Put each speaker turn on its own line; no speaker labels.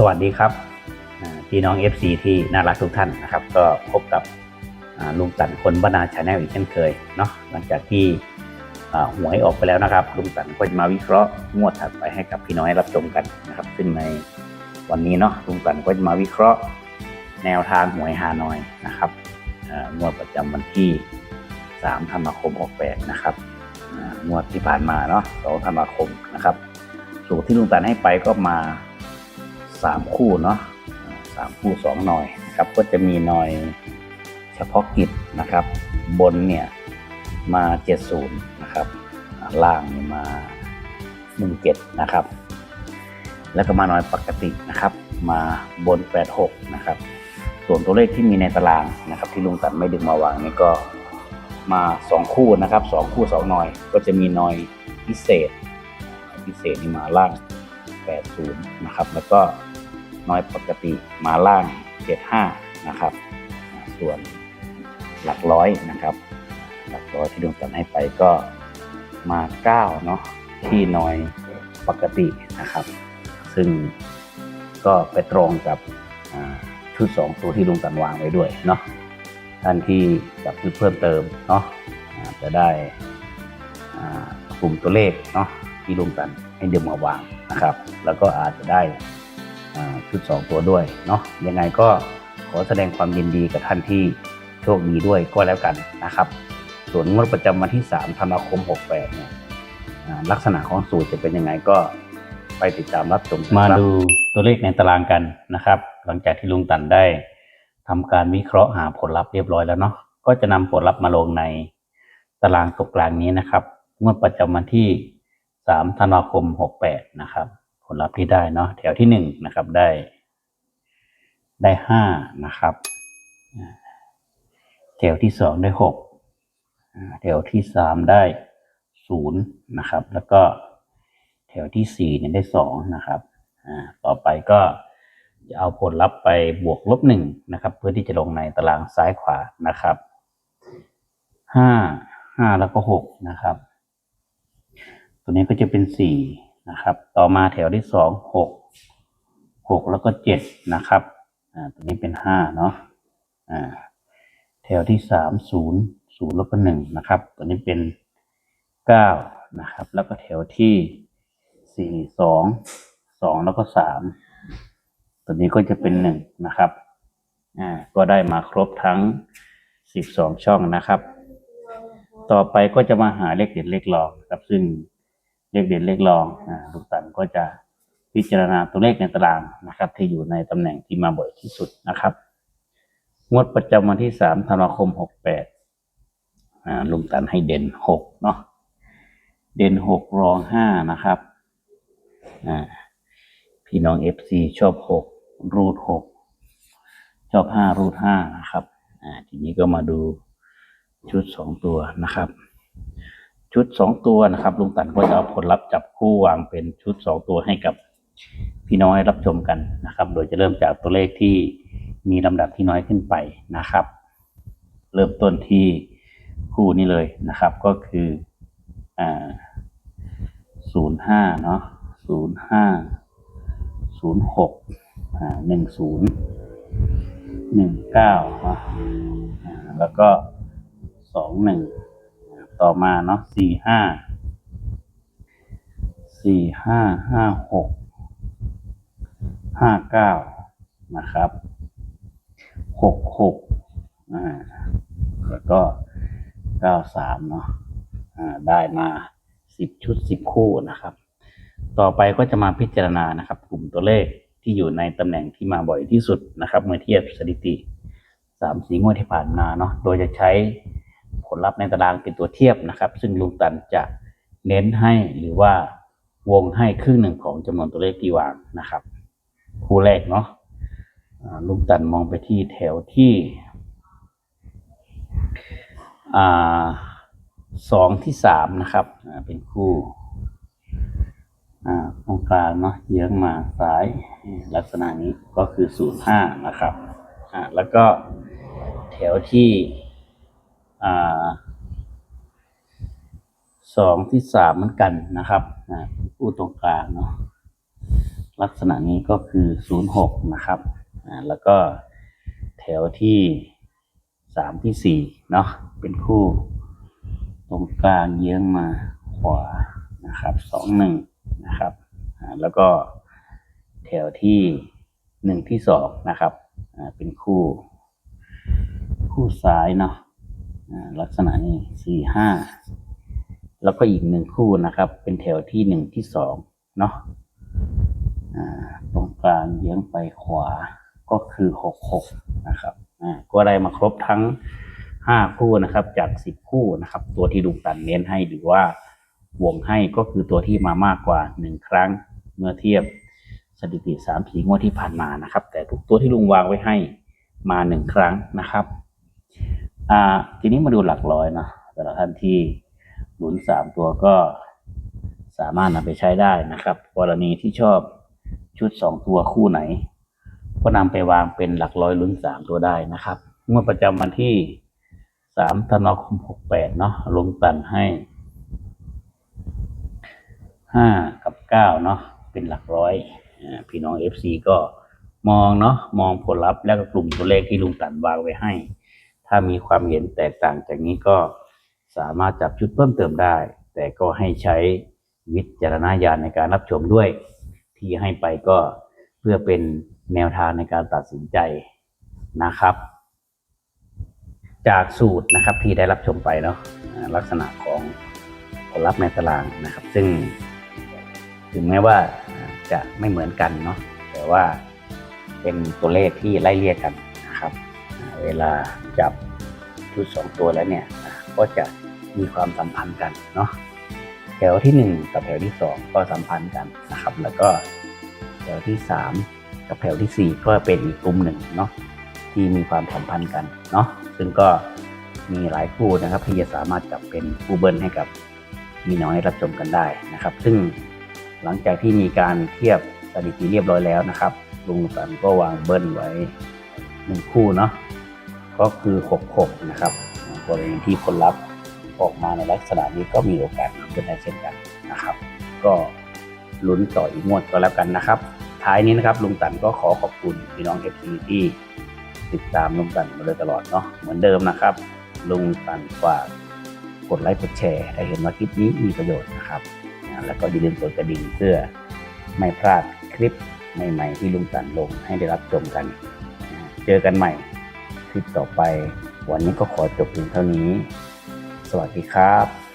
สวัสดีครับพี่น้อง FC ที่น่ารักทุกท่านนะครับ ก็พบกับลุงตันคนบรรณาชาแนลอีกเช่นเคยเนาะหลังจากที่หวยออกไปแล้วนะครับ ลุงตันก็จะมาวิเคราะห์งวดถัดไปให้กับพี่น้องรับชมกันนะครับ ซึ่งในวันนี้เนาะลุงตันก็จะมาวิเคราะห์แนวทางหวยฮานอยนะครับงวดประจำวันที่3ธันวาคม68นะครับงวดที่ผ่านมาเนาะ2ธันวาคมนะครับสูตรที่ลุงตันให้ไปก็มา สามคู่เนาะสามคู่สองหน่อยนะครับก็จะมีหน่อยเฉพาะกิจนะครับ บนเนี่ยมา 70 นะครับล่างเนี่ยมา 17 นะครับ แล้วก็มาหน่อยปกตินะครับ มาบน 86 นะครับ ส่วนตัวเลขที่มีในตารางนะครับ ที่ลุงตัดไม่ดึงมาวางนี่ก็มา 2 คู่นะครับ 2 คู่2หน่อย ก็จะมีหน่อยพิเศษ พิเศษนี่มาล่าง 80 นะครับ แล้วก็น้อยปกติมาล่าง 75 นะครับ ส่วนหลักร้อยนะครับ หลักร้อยที่ดวงตันให้ไปก็มา 9 เนาะที่น้อยปกตินะครับ ซึ่งก็ไปตรงกับชุด 2 ตัวที่ลุงตันวางไว้ด้วยเนาะท่านที่จับชุดเพิ่มเติมเนาะจะได้กลุ่มตัวเลขเนาะที่ลุงตันให้เดึงมาวาง นะครับ แล้วก็อาจจะได้ชุด 2 ตัวด้วยเนาะยังไงก็ขอแสดงความยินดีกับท่านที่โชคดีด้วยก็แล้วกันนะครับ ส่วนงวดประจำวันที่3ธันวาคม 68 เนี่ยลักษณะของสูตรจะเป็นยังไงก็ไปติดตามรับชม
มาดูตัวเลขในตารางกันนะครับ หลังจากที่ลุงตันได้ทำการวิเคราะห์หาผลลัพธ์เรียบร้อยแล้วเนาะก็จะนำผลลัพธ์มาลงในตารางตรงกลางนี้นะครับงวดประจำวันที่ 3ธันวาคม68นะครับ ผลลัพธ์ที่ได้เนาะแถวที่1นะครับได้ ได้5นะครับ แถวที่2ได้6อ่าแถวที่3ได้0นย์นะครับ แล้วก็แถวที่4เนี่ยได้2นะครับต่อไปก็จะเอาผลลัพธ์ไปบวกลบหนึ่งนะครับ เพื่อที่จะลงในตารางซ้ายขวานะครับห้าห้าแล้วก็หกนะครับ ตัวนี้ก็จะเป็นสี่นะครับ ต่อมาแถวที่สองหกหกแล้วก็เจ็ดนะครับอ่าตัวนี้เป็นห้าเนาะอ่าแถวที่สามศูนย์ศูนย์แล้วก็หนึ่งนะครับ ตัวนี้เป็นเก้านะครับ แล้วก็แถวที่สี่สองสองแล้วก็สามตัวนี้ก็จะเป็นหนึ่งนะครับอ่าก็ได้มาครบทั้งสิบสองช่องนะครับ ต่อไปก็จะมาหาเลขเด่นเลขรองครับซึ่ง เลขเด่นเลขรองลูกตันก็จะพิจารณาตัวเลขในตารางนะครับ ที่อยู่ในตำแหน่งที่มาบ่อยที่สุดนะครับ งวดประจำวันที่สามธันวาคมหกแปดลุงตันให้เด่นหกเนาะเด่นหกรองห้านะครับพี่น้อง FC ชอบหกรูดหกชอบห้ารูดห้านะครับทีนี้ก็มาดูชุดสองตัวนะครับ ชุดสองตัวนะครับลุงตันก็จะเอาผลลัพธ์จับคู่วางเป็นชุดสองตัวให้กับพี่น้องให้รับชมกันนะครับ โดยจะเริ่มจากตัวเลขที่มีลำดับที่น้อยขึ้นไปนะครับ เริ่มต้นที่คู่นี้เลยนะครับ ก็คืออ่าศูนย์ห้าเนาะศูนย์ห้าศูนย์หกอ่าหนึ่งศูนย์หนึ่งเก้าเนาะอ่าแล้วก็สองหนึ่ง ต่อมาเนาะสี่ห้าสี่ห้าห้าหกห้าเก้านะครับหกหกอ่าแล้วก็เก้าสามเนาะอ่าได้มาสิบชุดสิบคู่นะครับ ต่อไปก็จะมาพิจารณานะครับ กลุ่มตัวเลขที่อยู่ในตำแหน่งที่มาบ่อยที่สุดนะครับ เมื่อเทียบสถิติสามสีงวดที่ผ่านมาเนาะโดยจะใช้ ผลลัพธ์ในตารางเป็นตัวเทียบนะครับ ซึ่งลุงตันจะเน้นให้หรือว่าวงให้ครึ่งหนึ่งของจำนวนตัวเลขที่วางนะครับ คู่แรกเนาะลุงตันมองไปที่แถวที่สองที่สามนะครับเป็นคู่ตรงกลางเนาะเยื้องมาซ้ายลักษณะนี้ก็คือศูนย์ห้านะครับ แล้วก็แถวที่ อ่าสองที่สามเหมือนกันนะครับคู่ตรงกลางเนาะลักษณะนี้ก็คือศูนย์หกนะครับแล้วก็แถวที่สามที่สี่เนาะเป็นคู่ตรงกลางเยื้องมาขวานะครับสองหนึ่งนะครับแล้วก็แถวที่หนึ่งที่สองนะครับเป็นคู่ คู่ซ้ายเนาะ ลักษณะนี้สี่ห้าแล้วก็อีกหนึ่งคู่นะครับ เป็นแถวที่หนึ่งที่สองเนาะตรงกลางเยื้องไปขวาก็คือหกหกนะครับก็ได้มาครบทั้งห้าคู่นะครับ จากสิบคู่นะครับ ตัวที่ลุงตันเน้นให้หรือว่าวงให้ก็คือตัวที่มามากกว่าหนึ่งครั้งเมื่อเทียบสถิติสามสี่งวดที่ผ่านมานะครับ แต่ทุกตัวที่ลุงวางไว้ให้มาหนึ่งครั้งนะครับ อ่า ทีนี้มาดูหลักร้อยนะแต่ละท่านที่ลุ้นสามตัวก็สามารถนำไปใช้ได้นะครับ กรณีที่ชอบชุดสองตัวคู่ไหน ก็นำไปวางเป็นหลักร้อยลุ้นสามตัวได้นะครับงวดประจำวันที่สามธันวาคมหกแปดเนาะลงตันให้ห้ากับเก้าเนาะเป็นหลักร้อยพี่น้องเอฟซีก็มองเนาะมองผลลัพธ์แล้วก็กลุ่มตัวเลขที่ลุงตันวางไว้ให้ ถ้ามีความเห็นแตกต่างจากนี้ก็สามารถจับชุดเพิ่มเติมได้ แต่ก็ให้ใช้วิจารณญาณในการรับชมด้วย ที่ให้ไปก็เพื่อเป็นแนวทางในการตัดสินใจนะครับ จากสูตรนะครับที่ได้รับชมไปเนาะลักษณะของผลลัพธ์ในตารางนะครับ ซึ่ง ถึงแม้ว่าจะไม่เหมือนกันเนาะแต่ว่าเป็นตัวเลขที่ไล่เลี่ยกกัน เวลาจับชุดสองตัวแล้วเนี่ยก็จะมีความสัมพันธ์กันเนาะแถวที่หนึ่งกับแถวที่สองก็สัมพันธ์กันนะครับ แล้วก็แถวที่สามกับแถวที่สี่ก็เป็นอีกกลุ่มหนึ่งเนาะที่มีความสัมพันธ์กันเนาะซึ่งก็มีหลายคู่นะครับที่จะสามารถจับเป็นคู่เบิ้ลให้กับมีน้อยรับชมกันได้นะครับ ซึ่งหลังจากที่มีการเทียบสถิติเรียบร้อยแล้วนะครับลุงสันก็วางเบิ้ลไว้หนึ่งคู่เนาะ ก็คือหกหกนะครับกรณีที่ผลลัพธ์ออกมาในลักษณะนี้ก็มีโอกาสเกิดได้เช่นกันนะครับ ก็ลุ้นต่ออีกงวดก็แล้วกันนะครับ ท้ายนี้นะครับลุงตันก็ขอขอบคุณพี่น้องเอฟซีที่ติดตามลุงตันมาโดยตลอดเนาะเหมือนเดิมนะครับ ลุงตันฝากกดไลค์กดแชร์ถ้าเห็นว่าคลิปนี้มีประโยชน์นะครับ แล้วก็อย่าลืมกดกระดิ่งเพื่อไม่พลาดคลิปใหม่ๆที่ลุงตันลงให้ได้รับชมกัน เจอกันใหม่ ลิปต่อไป วันนี้ก็ขอจบเพียงเท่านี้ สวัสดีครับ